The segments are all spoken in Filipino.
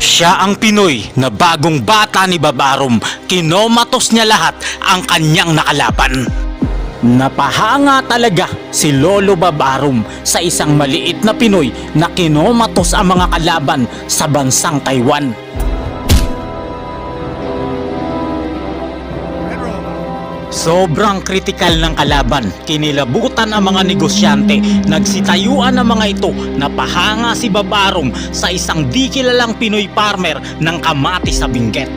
Siya ang Pinoy na bagong bata ni Babarom. Kinomatos niya lahat ang kanyang nakalaban. Napahanga talaga si Lolo Babarom sa isang maliit na Pinoy na kinomatos ang mga kalaban sa bansang Taiwan. Sobrang kritikal ng kalaban. Kinilabutan ang mga negosyante. Nagsitayuan ang mga ito. Napahanga si Babarong sa isang di kilalang Pinoy farmer ng kamati sa Benguet.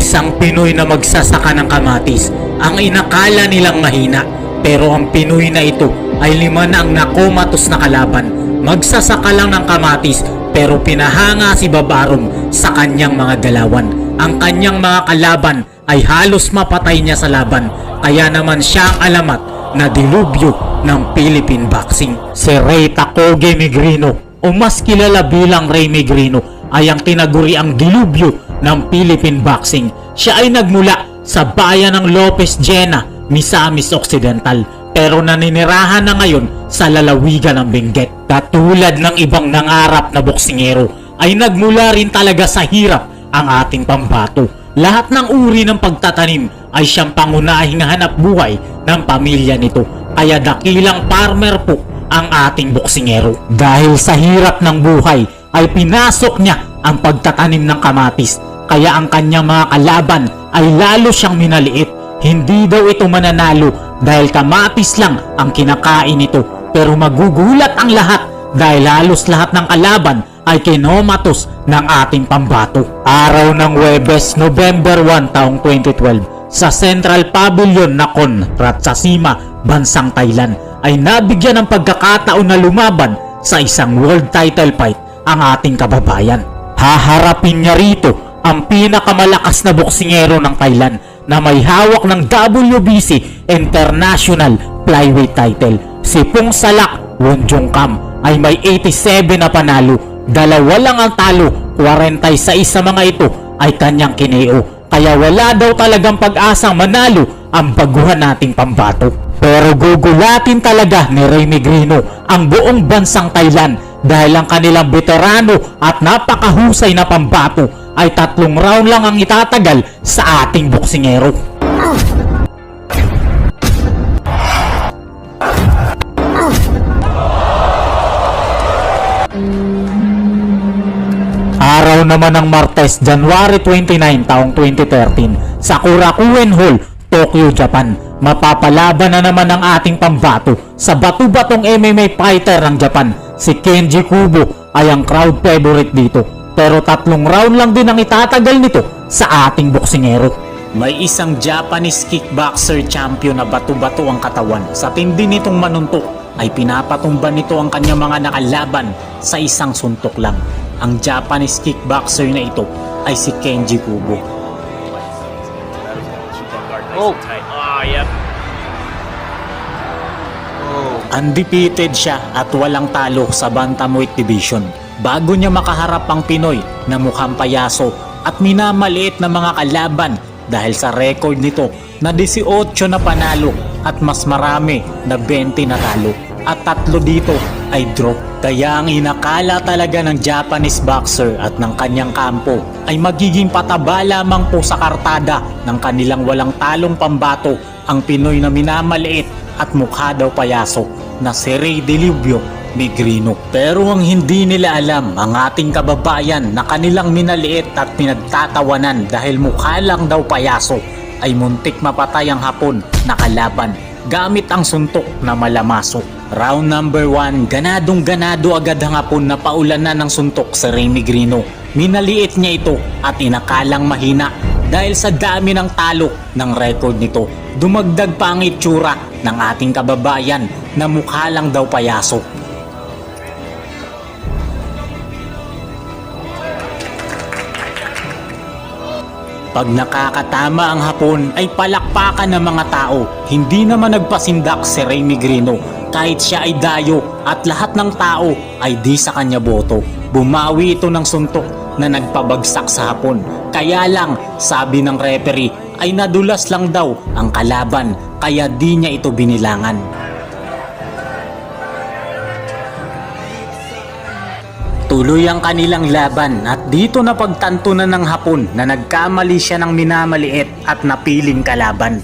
Isang Pinoy na magsasaka ng kamatis ang inakala nilang mahina pero ang Pinoy na ito ay lima na ang nakomatos na kalaban. Magsasaka lang ng kamatis pero pinahanga si Babarom sa kanyang mga galawan. Ang kanyang mga kalaban ay halos mapatay niya sa laban kaya naman siya ang alamat na dilubyo ng Philippine boxing. Si Ray Takoge Migrino o mas kilala bilang Ray Migrino ay ang tinaguri ang dilubyo ng Philippine boxing. Siya ay nagmula sa bayan ng Lopez Jena, Misamis Occidental pero naninirahan na ngayon sa lalawigan ng Benguet. Katulad ng ibang nangarap na boksingero ay nagmula rin talaga sa hirap ang ating pambato. Lahat ng uri ng pagtatanim ay siyang pangunahing hanap buhay ng pamilya nito. Kaya dakilang farmer po ang ating boksingero. Dahil sa hirap ng buhay ay pinasok niya ang pagtatanim ng kamatis. Kaya ang kanyang mga kalaban ay lalo siyang minaliit. Hindi daw ito mananalo dahil kamatis lang ang kinakain nito. Pero magugulat ang lahat dahil halos lahat ng kalaban ay kinomatos ng ating pambato. Araw ng Webes, November 1 taong 2012 sa Central Pavilion Nakon, Ratchasima, bansang Thailand ay nabigyan ng pagkakataon na lumaban sa isang world title fight ang ating kababayan. Haharapin niya rito ang pinakamalakas na boksingero ng Thailand na may hawak ng WBC International Flyweight title. Si Pung Salak Wonjong Kam ay may 87 na panalo, dalawa lang ang talo, 46 sa mga ito ay kanyang kineo. Kaya wala daw talagang pag-asang manalo ang baguhan nating pambato. Pero gugulatin talaga ni Ray Negrino ang buong bansang Thailand dahil ang kanilang veterano at napakahusay na pambato ay tatlong round lang ang itatagal sa ating boksingero. Araw naman ng Martes, January 29 taong 2013 sa Kurakuen Hall, Tokyo, Japan. Mapapalaban na naman ang ating pambato sa batu-batong MMA fighter ng Japan. Si Kenji Kubo ay ang crowd favorite dito. Pero tatlong round lang din ang itatagal nito sa ating boksingero. May isang Japanese kickboxer champion na bato-bato ang katawan. Sa tindi nitong manuntok ay pinapatumba nito ang kanyang mga nakalaban sa isang suntok lang. Ang Japanese kickboxer na ito ay si Kenji Kubo. Oh. Ah, yep. Oh. Undefeated siya at walang talo sa Bantamweight Division. Bago niya makaharap ang Pinoy na mukhang payaso at minamaliit na mga kalaban dahil sa record nito na 18 na panalo at mas marami na 20 na talo at tatlo dito ay draw. Kaya ang inakala talaga ng Japanese boxer at ng kanyang kampo ay magiging pataba lamang po sa kartada ng kanilang walang talong pambato ang Pinoy na minamaliit at mukha daw payaso na si Ray Delubio Negrino. Pero ang hindi nila alam ang ating kababayan na kanilang minaliit at pinagtatawanan dahil mukha lang daw payaso ay muntik mapatay ang hapon na kalaban gamit ang suntok na malamaso. Round number 1, ganadong ganado agad ang hapon na paulan na ng suntok sa Remy Grino. Minaliit niya ito at inakalang mahina dahil sa dami ng talo ng record nito. Dumagdag pa ang itsura ng ating kababayan na mukha lang daw payaso. Pag nakakatama ang hapon ay palakpakan ng mga tao. Hindi naman nagpasindak si Remy Grino kahit siya ay dayo at lahat ng tao ay di sa kanya boto. Bumawi ito ng suntok na nagpabagsak sa hapon. Kaya lang, sabi ng referee, ay nadulas lang daw ang kalaban kaya di niya ito binilangan. Tuloy ang kanilang laban at dito na pagtanto na ng hapon na nagkamali siya ng minamaliit at napiling kalaban.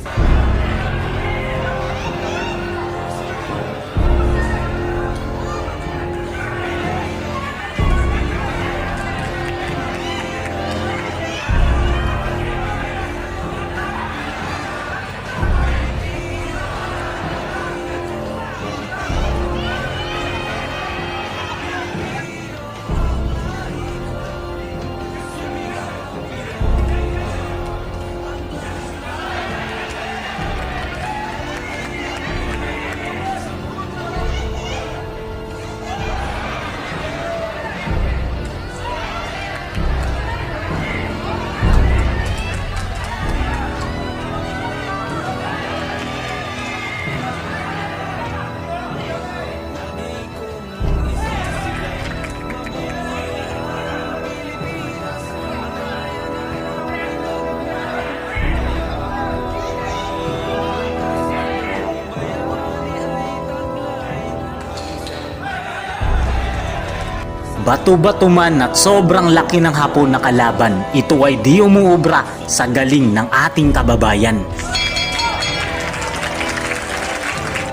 Bato-bato man at sobrang laki ng hapon na kalaban, ito ay di umuubra sa galing ng ating kababayan.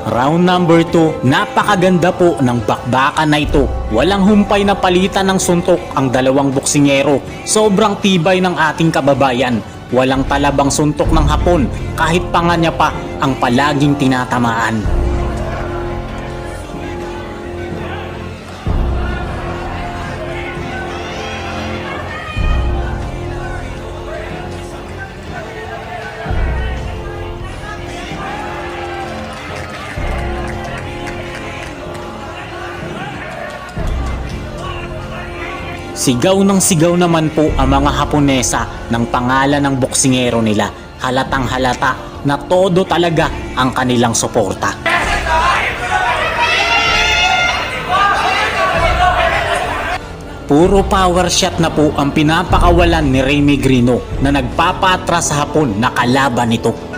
Round number 2, napakaganda po ng bakbakan na ito. Walang humpay na palitan ng suntok ang dalawang boksingero. Sobrang tibay ng ating kababayan. Walang talabang suntok ng hapon kahit pa nga niya pa ang palaging tinatamaan. Sigaw ng sigaw naman po ang mga Haponesa ng pangalan ng boksingero nila. Halatang halata na todo talaga ang kanilang suporta. Puro power shot na po ang pinapakawalan ni Remy Grino na nagpapaatras sa hapon na kalaban nito.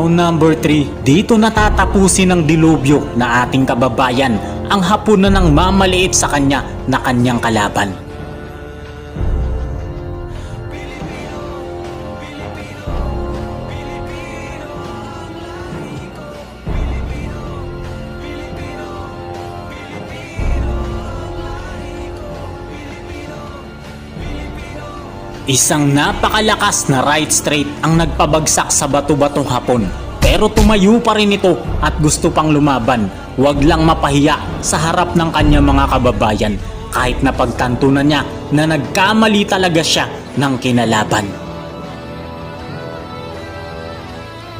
Round number 3, dito natatapusin ng dilubyo na ating kababayan ang hapon na nang mamaliit sa kanya na kanyang kalaban. Isang napakalakas na right straight ang nagpabagsak sa bato-batong hapon. Pero tumayo pa rin ito at gusto pang lumaban. Huwag lang mapahiya sa harap ng kanyang mga kababayan kahit na pagtanto na niya na nagkamali talaga siya ng kinalaban.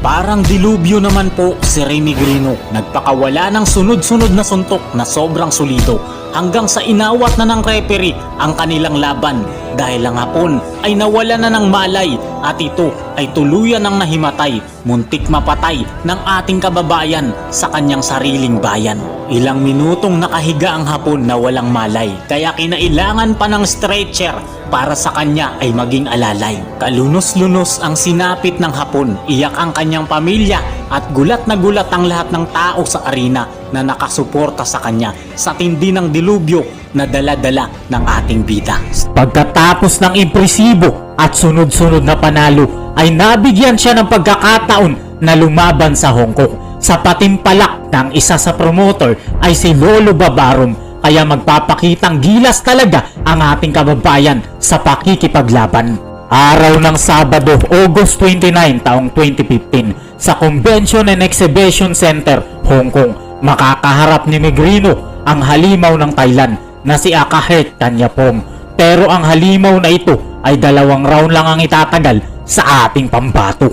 Parang dilubyo naman po si Remy Grino. Nagpakawala ng sunod-sunod na suntok na sobrang solido. Hanggang sa inawat na ng referee ang kanilang laban dahil ang hapon ay nawala na ng malay at ito ay tuluyan ng nahimatay, muntik mapatay ng ating kababayan sa kanyang sariling bayan. Ilang minutong nakahiga ang hapon na walang malay kaya kinailangan pa ng stretcher para sa kanya ay maging alalay. Kalunos-lunos ang sinapit ng hapon, iyak ang kanyang pamilya at gulat na gulat ang lahat ng tao sa arena na nakasuporta sa kanya sa tindi ng dilubyo na dala-dala ng ating bida. Pagkatapos ng impresibo at sunod-sunod na panalo ay nabigyan siya ng pagkakataon na lumaban sa Hong Kong. Sa patimpalak ng isa sa promoter ay si Lolo Babarom kaya magpapakitang gilas talaga ang ating kababayan sa pakikipaglaban. Araw ng Sabado, August 29 taong 2015 sa Convention and Exhibition Center, Hong Kong, makakaharap ni Megrino ang halimaw ng Thailand na si Akahert Tanyapong. Pero ang halimaw na ito ay dalawang round lang ang itatagal sa ating pambato.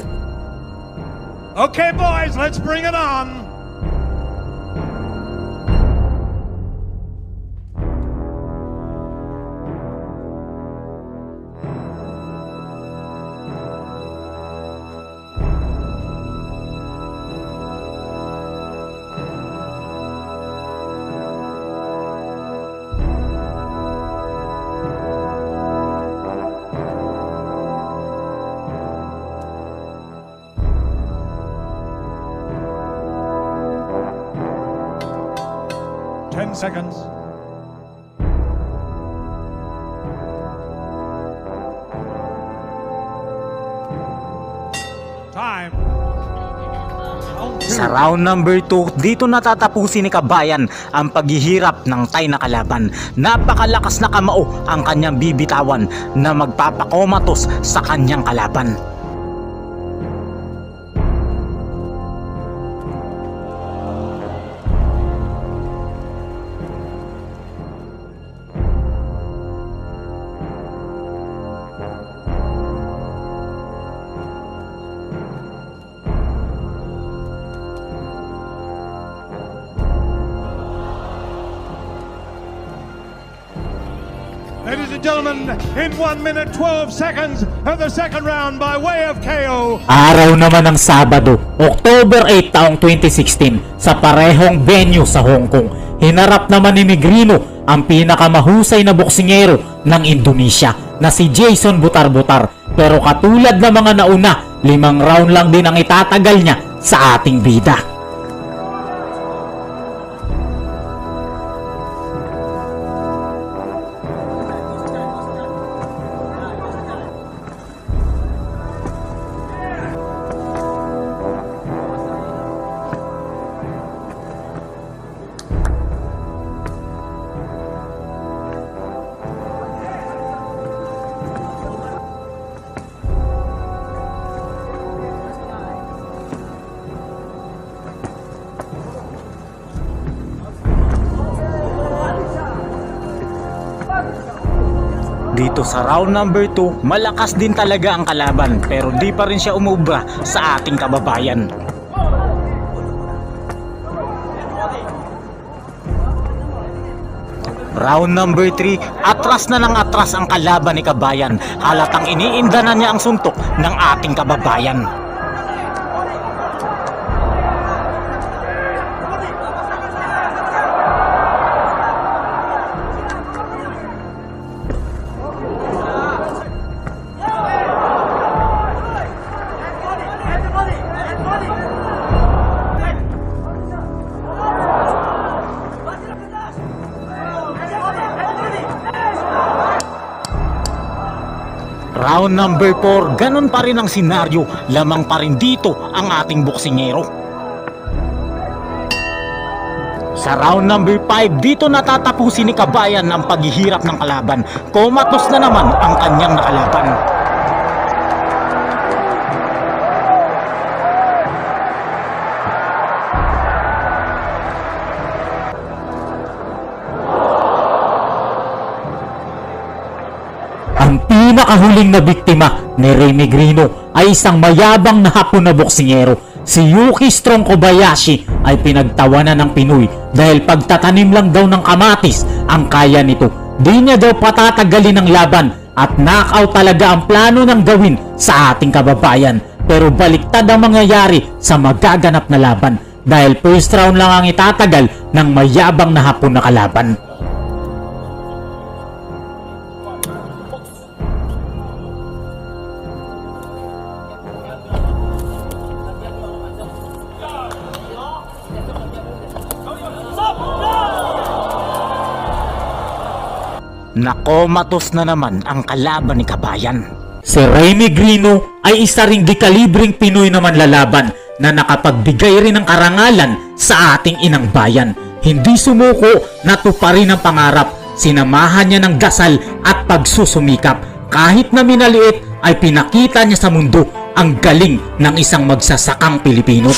Okay, boys, let's bring it on. Ten seconds. Time. Sa round number 2, dito natatapusin ni Kabayan ang paghihirap ng Tay na kalaban. Napakalakas na kamao ang kanyang bibitawan na magpapakomatos sa kanyang kalaban. And gentlemen, in 1 minute 12 seconds of the second round by way of KO, Araw naman ng Sabado, October 8 taong 2016 sa parehong venue sa Hong Kong. Hinarap naman ni Migrino ang pinakamahusay na boksingero ng Indonesia na si Jason Butar-Butar. Pero katulad ng mga nauna, limang round lang din ang itatagal niya sa ating bida. Dito sa round number 2, malakas din talaga ang kalaban pero di pa rin siya umubra sa ating kababayan. Round number 3, atras na ng atras ang kalaban ni Kabayan. Halatang iniinda na niya ang suntok ng ating kababayan. Round number 4, ganun pa rin ang senaryo, lamang pa rin dito ang ating boksingero. Sa round number 5, dito natatapusin ni Kabayan ang paghihirap ng kalaban. Komatos na naman ang kanyang nakalaban. Pinakahuling na biktima ni Remy Grino ay isang mayabang na hapon na boksingero. Si Yuki Strong Kobayashi ay pinagtawanan ng Pinoy dahil pagtatanim lang daw ng kamatis ang kaya nito. Di niya daw patatagalin ang laban at knockout talaga ang plano ng gawin sa ating kababayan. Pero baliktad ang mangyayari sa magaganap na laban dahil first round lang ang itatagal ng mayabang na hapon na kalaban. Nakomatos na naman ang kalaban ni Kabayan. Si Remy Grino ay isa ring dekalibring Pinoy na manlalaban na nakapagbigay rin ng karangalan sa ating inang bayan. Hindi sumuko, natuparin ang pangarap, sinamahan niya ng dasal at pagsusumikap. Kahit na minaliit ay pinakita niya sa mundo ang galing ng isang magsasakang Pilipino.